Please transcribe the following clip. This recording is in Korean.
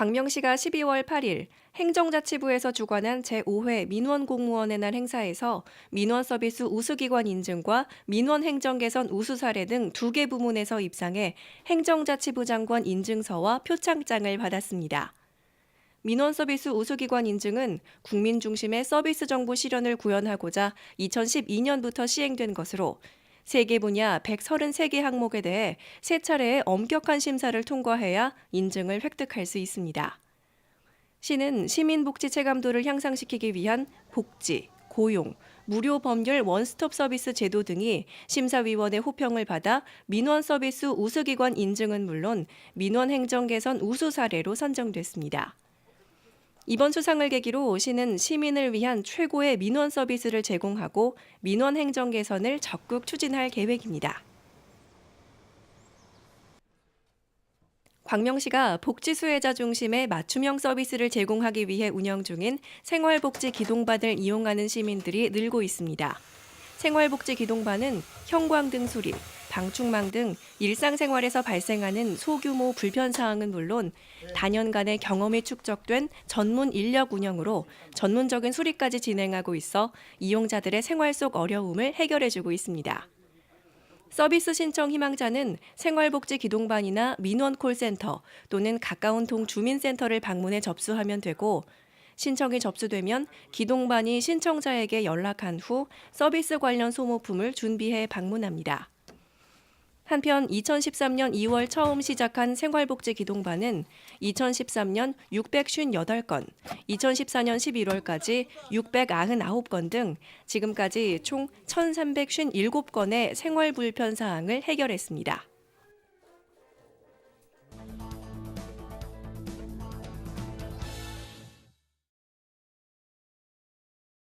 광명시가 12월 8일 행정자치부에서 주관한 제5회 민원 공무원의 날 행사에서 민원 서비스 우수기관 인증과 민원 행정 개선 우수 사례 등 두 개 부문에서 입상해 행정자치부 장관 인증서와 표창장을 받았습니다. 민원 서비스 우수기관 인증은 국민 중심의 서비스 정보 실현을 구현하고자 2012년부터 시행된 것으로 세개 분야 133개 항목에 대해 세 차례의 엄격한 심사를 통과해야 인증을 획득할 수 있습니다. 시는 시민복지 체감도를 향상시키기 위한 복지, 고용, 무료 법률 원스톱 서비스 제도 등이 심사위원회 호평을 받아 민원 서비스 우수기관 인증은 물론 민원 행정 개선 우수 사례로 선정됐습니다. 이번 수상을 계기로 시는 시민을 위한 최고의 민원 서비스를 제공하고 민원 행정 개선을 적극 추진할 계획입니다. 광명시가 복지 수혜자 중심의 맞춤형 서비스를 제공하기 위해 운영 중인 생활복지 기동반을 이용하는 시민들이 늘고 있습니다. 생활복지 기동반은 형광등 수리, 방충망 등 일상생활에서 발생하는 소규모 불편 사항은 물론 단연간의 경험이 축적된 전문 인력 운영으로 전문적인 수리까지 진행하고 있어 이용자들의 생활 속 어려움을 해결해주고 있습니다. 서비스 신청 희망자는 생활복지 기동반이나 민원 콜센터 또는 가까운 동 주민센터를 방문해 접수하면 되고 신청이 접수되면 기동반이 신청자에게 연락한 후 서비스 관련 소모품을 준비해 방문합니다. 한편 2013년 2월 처음 시작한 생활복지 기동반은 2013년 658건, 2014년 11월까지 699건 등 지금까지 총 1,357건의 생활 불편 사항을 해결했습니다.